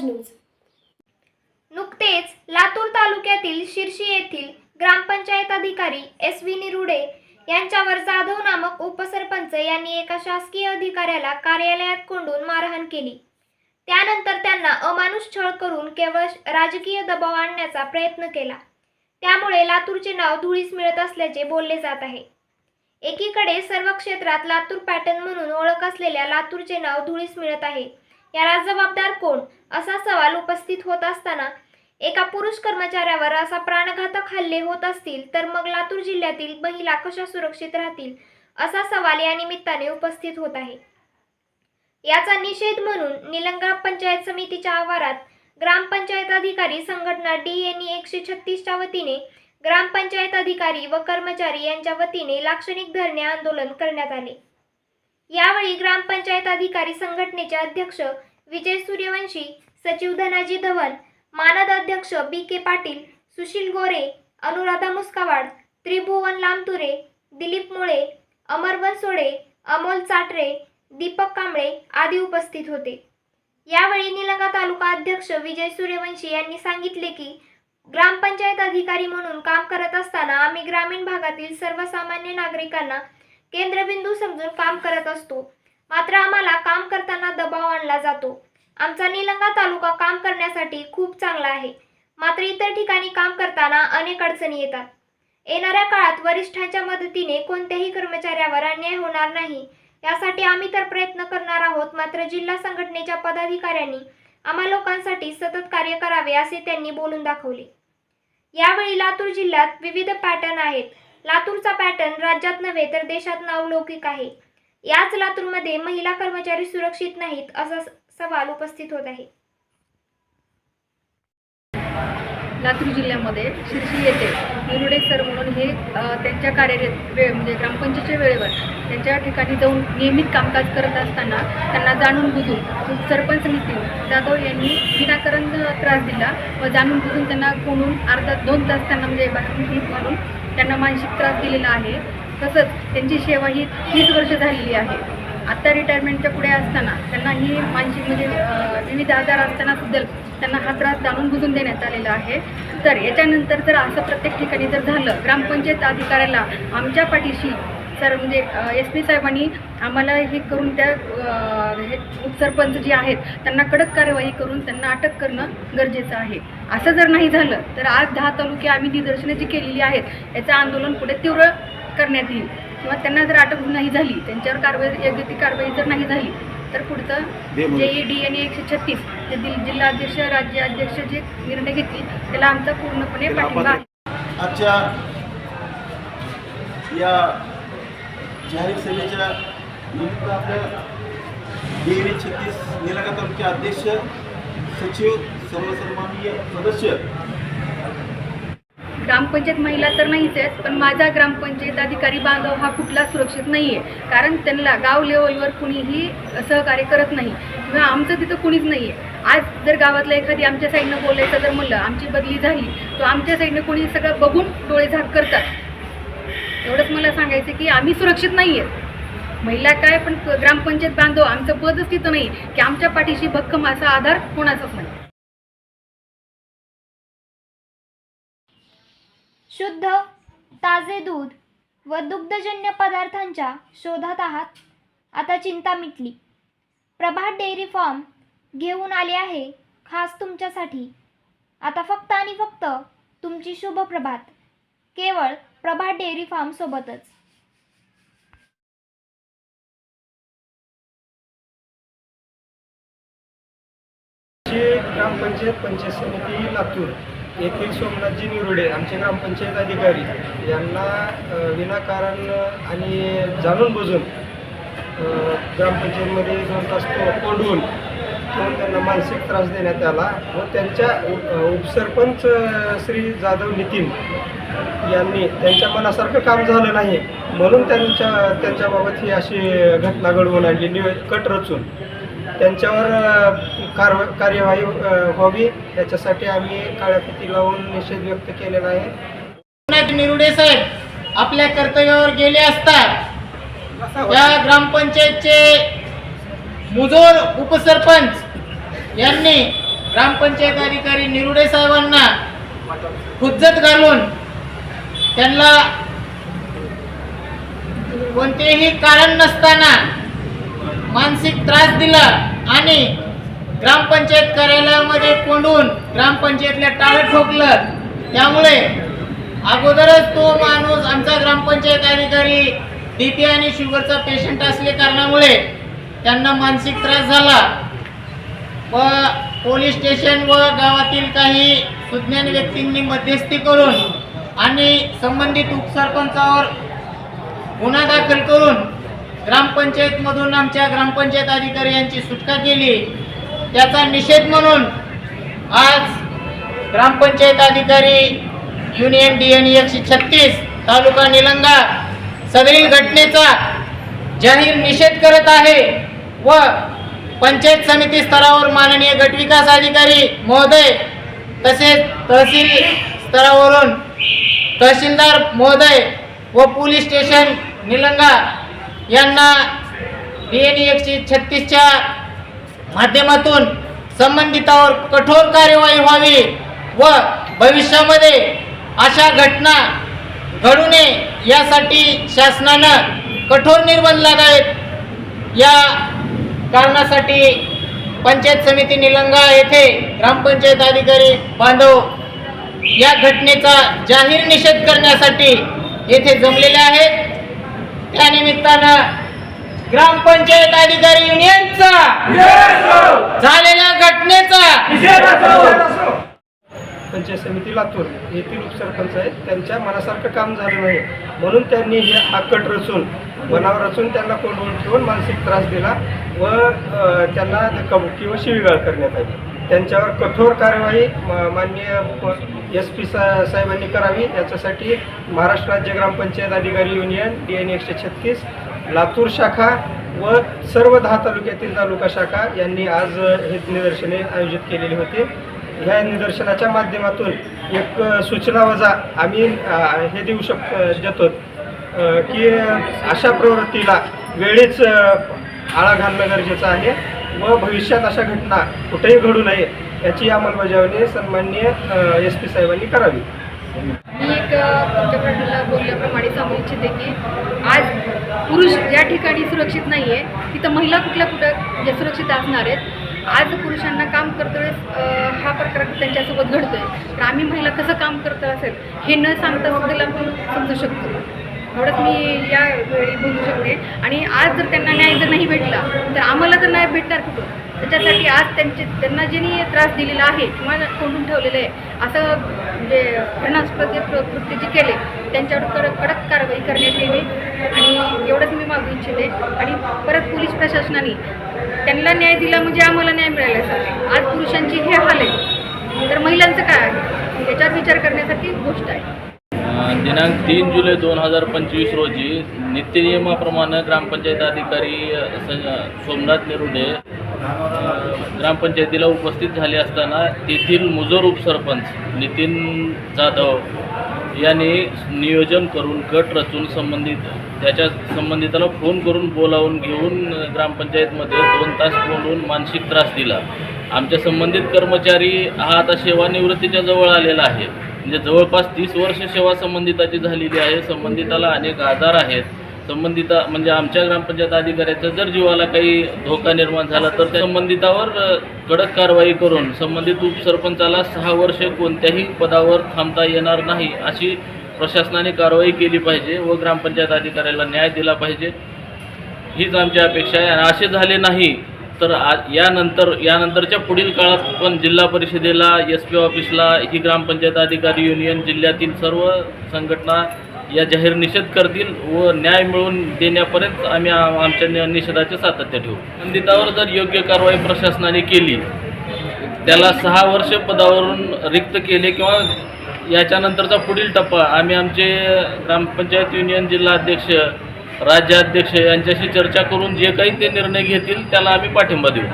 राजन्यूज नुकतेच लातूर तालुक्यातील शिर्शी येथील ग्रामपंचायत अधिकारी एस व्ही निरुडे यांच्यावर जाधव नामक उपसरपंच यांनी एका शासकीय अधिकाऱ्याला कार्यालयात कोंडून मारहाण केली. त्यानंतर त्यांना अमानुष छळ करून केवळ राजकीय दबाव आणण्याचा प्रयत्न केला. त्यामुळे लातूरचे नाव धुळीस मिळत असल्याचे बोलले जात आहे. एकीकडे सर्व क्षेत्रात लातूर पॅटर्न म्हणून ओळख असलेल्या लातूरचे नाव धुळीस मिळत आहे. याला जबाबदार कोण? असा सवाल उपस्थित होत असताना एका पुरुष कर्मचाऱ्यावर असा प्राणघातक हल्ले होत असतील तर मग लातूर जिल्ह्यातील महिला कशा सुरक्षित राहतील? असा सवाल या निमित्ताने उपस्थित होत आहे. याचा निषेध म्हणून निलंगा पंचायत समितीच्या आवारात ग्रामपंचायत अधिकारी संघटना डी एन एकशे छत्तीसच्या वतीने ग्रामपंचायत अधिकारी व कर्मचारी यांच्या वतीने लाक्षणिक धरणे आंदोलन करण्यात आले. यावेळी ग्रामपंचायत अधिकारी संघटनेचे अध्यक्ष विजय सूर्यवंशी सचिव धनाजी धवन मानद अध्यक्ष बी के पाटील सुशील गोरे अनुराधा मुस्कावाड त्रिभुवन लामतुरे दिलीप मुळे अमर बनसोडे अमोल चाटरे दीपक कांबळे आदी उपस्थित होते. यावेळी निलंगा तालुका अध्यक्ष विजय सूर्यवंशी यांनी सांगितले की ग्रामपंचायत अधिकारी म्हणून काम करत असताना आम्ही ग्रामीण भागातील सर्वसामान्य नागरिकांना केंद्रबिंदू समजून काम करत असतो. मात्र आम्हाला काम करताना दबाव आणला जातो. आमचा निलंगा तालुका काम करण्यासाठी खूप चांगला आहे. मात्र इतर ठिकाणी काम करताना अनेक अडचणी येतात. येणाऱ्या काळात वरिष्ठांच्या मदतीने कोणत्याही कर्मचाऱ्यावर अन्याय होणार नाही. यासाठी आम्ही तर प्रयत्न करणार आहोत मात्र जिल्हा संघटनेच्या पदाधिकाऱ्यांनी आम्हा लोकांसाठी सतत कार्य करावे असे त्यांनी बोलून दाखवले. यावेळी लातूर जिल्ह्यात विविध पॅटर्न आहेत. लातूरचा पॅटर्न राज्यात नव्हे तर देशात नावलौकिक आहे. याच लातूरमध्ये महिला कर्मचारी सुरक्षित नाहीत असा सवाल उपस्थित होत आहे. लातूर जिल्ह्यामध्ये शिर्शी येथे निरुडे सर म्हणून हे त्यांच्या कार्यरत वेळ म्हणजे ग्रामपंचायतीच्या वेळेवर त्यांच्या ठिकाणी जाऊन नियमित कामकाज करत असताना त्यांना जाणून बुजून सरपंच नितीन जाधव यांनी विनाकारण त्रास दिला व जाणून बुजून त्यांना कोणून अर्धा दोन तास त्यांना म्हणजे बाहेरून म्हणून घालून त्यांना मानसिक त्रास दिलेला आहे. तसंच त्यांची सेवा ही तीस वर्ष झालेली आहे. आत्ता रिटायरमेंटच्या पुढे असताना त्यांना ही मानसिक म्हणजे विविध आजार असताना सुद्धा त्यांना हा त्रास जाणून बुजून देण्यात आलेला आहे. तर याच्यानंतर जर असं प्रत्येक ठिकाणी जर झालं ग्रामपंचायत अधिकाऱ्याला आमच्या पाठीशी सर म्हणजे एस पी साहेबांनी आम्हाला हे करून त्या हे उपसरपंच जे आहेत त्यांना कडक कार्यवाही करून त्यांना अटक करणं गरजेचं आहे. असं जर नाही झालं तर आज दहा तालुके आम्ही निदर्शनं जी केलेली आहेत याचं आंदोलन पुढे तीव्र करण्यात येईल. किंवा त्यांना जर अटक नाही झाली त्यांच्यावर कारवाई योग्य ती कारवाई जर नाही झाली तर पुढचं जे ई डी आणि एकशे छत्तीस जे जिल्हाध्यक्ष राज्याध्यक्ष जे निर्णय घेतील त्याला आमचा पूर्णपणे पाठिंबा आहे. आजच्या या जाहीर सभेच्या निमित्त आपल्या देवी छत्तीस निलंगा तालुक्या अध्यक्ष सचिव सर्व सन्माननीय सदस्य ग्रामपंचायत महिला तर नाहीच आहेत पण माझा ग्रामपंचायत अधिकारी बांधव हा कुठला सुरक्षित नाही आहे कारण त्यांना गाव लेवलवर कुणीही सहकार्य करत नाही किंवा आमचं तिथं कुणीच नाही आहे आज जर गावातल्या एखादी आमच्या साईडनं बोलायचं जर म्हणलं आमची बदली झाली तर आमच्या साईडनं कोणी सगळं बघून डोळे झाक करतात. एवढंच मला सांगायचं की आम्ही सुरक्षित नाही आहेत महिला काय पण ग्रामपंचायत बांधव आमचं पदच तिथं नाही की आमच्या पाठीशी भक्कम असा आधार कोणाचाच नाही. शुद्ध ताजे दूध व दुग्धजन्य पदार्थांच्या शोधात आहात. आता चिंता मिटली. प्रभात डेअरी फार्म घेऊन आले आहे खास तुमच्यासाठी. आता फक्त आणि फक्त तुमची शुभ प्रभात. केवळ प्रभात डेअरी फार्म सोबतच. ग्रामपंचायत पंचायत समिती लातूर. येथील सोमनाथजी निरुडे आमचे ग्रामपंचायत अधिकारी यांना विनाकारण आणि जाणून बुजून ग्रामपंचायतमध्ये दोन तास तो कोंडून ठेवून त्यांना मानसिक त्रास देण्यात आला व त्यांच्या उप- उपसरपंच श्री जाधव नितीन यांनी त्यांच्या मनासारखं काम झालं नाही म्हणून त्यांच्या त्यांच्याबाबत ही अशी घटना घडवून आणली कट रचून. त्यांच्यावर कार कारवा कार्यवाही व्हावी. याच्यासाठी आम्ही काळ्या फिती लावून निषेध व्यक्त केलेला आहे. निरुडे साहेब आपल्या कर्तव्यावर गेले असता या ग्रामपंचायतचे मुजोर उपसरपंच यांनी ग्रामपंचायत अधिकारी निरुडे साहेबांना हुज्जत घालून त्यांना कोणतेही कारण नसताना मानसिक त्रास दिला आणि ग्रामपंचायत कार्यालयामध्ये कोंडून ग्रामपंचायतला टाळं ठोकलं. त्यामुळे अगोदरच तो माणूस आमचा ग्रामपंचायत अधिकारी डीपी आणि शुगरचा पेशंट असले कारणामुळे त्यांना मानसिक त्रास झाला. व पोलीस स्टेशन व गावातील काही सुज्ञान व्यक्तींनी मध्यस्थी करून आणि संबंधित उपसरपंचावर गुन्हा दाखल करून ग्रामपंचायतमधून आमच्या ग्रामपंचायत अधिकारी यांची सुटका केली. त्याचा निषेध म्हणून आज ग्रामपंचायत अधिकारी युनियन डी एन एकशे छत्तीस तालुका निलंगा सदरील घटनेचा जाहीर निषेध करत आहे व पंचायत समिती स्तरावर माननीय गटविकास अधिकारी महोदय तसेच तहसील स्तरावरून तहसीलदार महोदय व पोलीस स्टेशन निलंगा यांना डी एन एकशे छत्तीसच्या माध्यमातून संबंधितावर कठोर कार्यवाही व्हावी व भविष्यामध्ये अशा घटना घडू नये यासाठी शासनानं कठोर निर्बंध लागावेत. या कारणासाठी पंचायत समिती निलंगा येथे ग्रामपंचायत अधिकारी बांधव या घटनेचा जाहीर निषेध करण्यासाठी येथे जमलेले आहेत. त्यानिमित्तानं ग्रामपंचायत अधिकारी युनियनचा झालेल्या घटनेचा पंचायत समिती लातूर येथील उपसरपंच आहेत. त्यांच्या मनासारखं काम झालं नाही. म्हणून त्यांनी हे आकट रचून मनावर रचून त्यांना कोंडवून ठेवून मानसिक त्रास दिला व त्यांना धक्काबुक्की व शिवीगाळ करण्यात आली. त्यांच्यावर कठोर कार्यवाही म- माननीय एस पी सा साहेबांनी करावी. याच्यासाठी महाराष्ट्र राज्य ग्रामपंचायत अधिकारी युनियन डी एन एकशे छत्तीस लातूर शाखा व सर्व दहा तालुक्यातील तालुका शाखा यांनी आज हे निदर्शने आयोजित केलेली होती. ह्या निदर्शनाच्या माध्यमातून एक सूचना वजा आम्ही हे देऊ शक देतो की अशा प्रवृत्तीला वेळीच आळा घालणं गरजेचं आहे. व भविष्यात अशा घटना कुठेही घडू नये याची अंमलबजावणी सन्माननीय एस पी साहेबांनी करावी. मी एक अ, बोलल्याप्रमाणे सांगू इच्छिते की आज पुरुष ज्या ठिकाणी सुरक्षित नाही आहे तिथं महिला कुठल्या कुठं म्हणजे सुरक्षित असणार आहेत. आज पुरुषांना काम करतो वेळेस हा प्रकार त्यांच्यासोबत घडतोय. तर आम्ही महिला कसं काम करत असेल हे न सांगता सुद्धा आपण समजू शकतो. एवढंच मी या वेळी बोलू शकते. आणि आज जर त्यांना न्याय जर नाही भेटला तर आम्हाला तर न्याय भेटणार कुठं त्याच्यासाठी आज त्यांचे त्यांना ज्यांनी त्रास दिलेला आहे किंवा कोंडून ठेवलेलं आहे असं म्हणजे घटनास्पद कृत्य जे केले त्यांच्यावर कडक कडक कारवाई करण्यात येईल आणि एवढंच मी मागू इच्छिते. आणि परत पोलीस प्रशासनाने त्यांना न्याय दिला म्हणजे आम्हाला न्याय मिळाल्यासारखे आज पुरुषांची हे हाल आहे. तर महिलांचं काय आहे? याच्यावर विचार करण्यासारखी गोष्ट आहे. दिनांक तीन जुलै दोन हजार पंचवीस रोजी नित्यनियमाप्रमाणे ग्रामपंचायत अधिकारी सोमनाथ नेरुडे ग्रामपंचायतीला उपस्थित झाले असताना तेथील मुजोर उपसरपंच नितीन जाधव यांनी नियोजन करून गट रचून संबंधित त्याच्या संबंधिताला फोन करून बोलावून घेऊन ग्रामपंचायतमध्ये दोन तास बोलून मानसिक त्रास दिला. आमच्या संबंधित कर्मचारी हा आता सेवानिवृत्तीच्या जवळ आलेला आहे. म्हणजे जवळपास तीस वर्ष सेवा संबंधिताची झालेली आहे. संबंधिताला अनेक आजार आहेत. संबंधिता म्हणजे आमच्या ग्रामपंचायत अधिकाऱ्याचा जर जीवाला काही धोका निर्माण झाला तर त्या संबंधितावर कडक कारवाई करून संबंधित उपसरपंचाला सहा वर्षे कोणत्याही पदावर थांबता येणार नाही अशी प्रशासनाने कारवाई केली पाहिजे व ग्रामपंचायत अधिकाऱ्याला न्याय दिला पाहिजे. हीच आमची अपेक्षा आहे. आणि असे झाले नाही तर आ यानंतर यानंतरच्या पुढील काळात पण जिल्हा परिषदेला एस पी ऑफिसला ही ग्रामपंचायत अधिकारी युनियन जिल्ह्यातील सर्व संघटना या जाहीर निषेध करतील व न्याय मिळवून देण्यापर्यंत आम्ही आमच्या निषेधाचे सातत्य ठेवू. संबंधितावर जर योग्य कारवाई प्रशासनाने केली त्याला सहा वर्ष पदावरून रिक्त केले किंवा याच्यानंतरचा पुढील टप्पा आम्ही आमचे ग्रामपंचायत युनियन जिल्हा अध्यक्ष राज्याध्यक्ष यांच्याशी चर्चा करून जे काही ते निर्णय घेतील त्याला आम्ही पाठिंबा देऊ.